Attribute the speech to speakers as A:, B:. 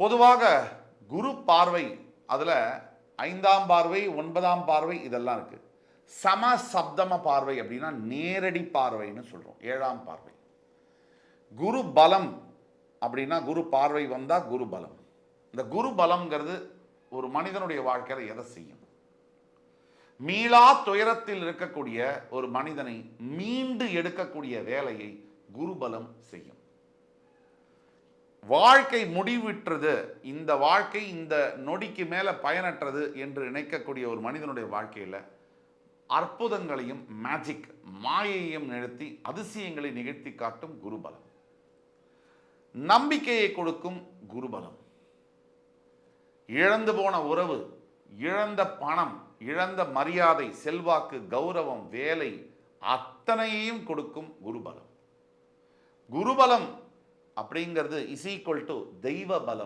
A: பொதுவாக குரு பார்வை அதில் ஐந்தாம் பார்வை ஒன்பதாம் பார்வை இதெல்லாம் இருக்குது சம சப்தம பார்வை அப்படின்னா நேரடி பார்வைன்னு சொல்கிறோம் ஏழாம் பார்வை. குரு பலம் அப்படின்னா குரு பார்வை வந்தால் குரு பலம். இந்த குரு பலம்ங்கிறது ஒரு மனிதனுடைய வாழ்க்கையில் எதை செய்யும்? மீளா துயரத்தில் இருக்கக்கூடிய ஒரு மனிதனை மீண்டு எடுக்கக்கூடிய வேலையை குருபலம் செய்யும். வாழ்க்கை முடிவிற்றது இந்த வாழ்க்கை இந்த நொடிக்கு மேலே பயனற்றது என்று நினைக்கக்கூடிய ஒரு மனிதனுடைய வாழ்க்கையில் அற்புதங்களையும் மேஜிக் மாயையும் நிறுத்தி அதிசயங்களை நிகழ்த்தி காட்டும் குருபலம். நம்பிக்கையை கொடுக்கும் குருபலம். இழந்து போன உறவு இழந்த பணம் இழந்த மரியாதை செல்வாக்கு கௌரவம் வேலை அத்தனையையும் கொடுக்கும் குருபலம். குருபலம் அப்படிங்கிறது இஸ் ஈக்குவல் டு தெய்வ பலம்.